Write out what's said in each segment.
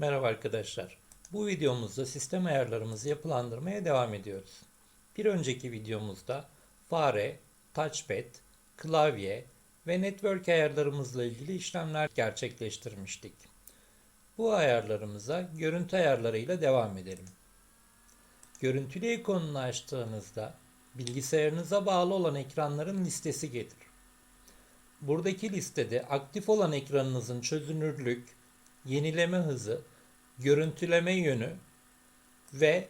Merhaba arkadaşlar. Bu videomuzda sistem ayarlarımızı yapılandırmaya devam ediyoruz. Bir önceki videomuzda fare, touchpad, klavye ve network ayarlarımızla ilgili işlemler gerçekleştirmiştik. Bu ayarlarımıza görüntü ayarlarıyla devam edelim. Görüntülü ikonunu açtığınızda bilgisayarınıza bağlı olan ekranların listesi gelir. Buradaki listede aktif olan ekranınızın çözünürlük, yenileme hızı, görüntüleme yönü ve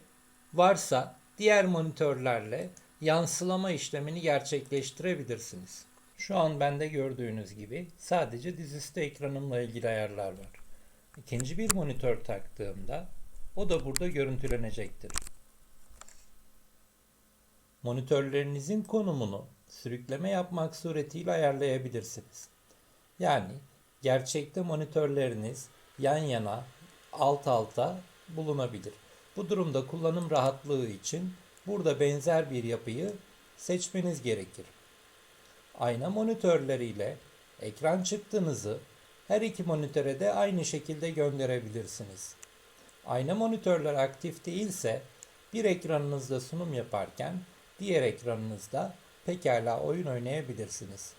varsa diğer monitörlerle yansılama işlemini gerçekleştirebilirsiniz. Şu an bende gördüğünüz gibi sadece dizüstü ekranımla ilgili ayarlar var. İkinci bir monitör taktığımda o da burada görüntülenecektir. Monitörlerinizin konumunu sürükleme yapmak suretiyle ayarlayabilirsiniz. Yani gerçekte monitörleriniz yan yana, alt alta bulunabilir. Bu durumda kullanım rahatlığı için burada benzer bir yapıyı seçmeniz gerekir. Ayna monitörleriyle ekran çıktınızı her iki monitöre de aynı şekilde gönderebilirsiniz. Ayna monitörler aktif değilse bir ekranınızda sunum yaparken diğer ekranınızda pekala oyun oynayabilirsiniz.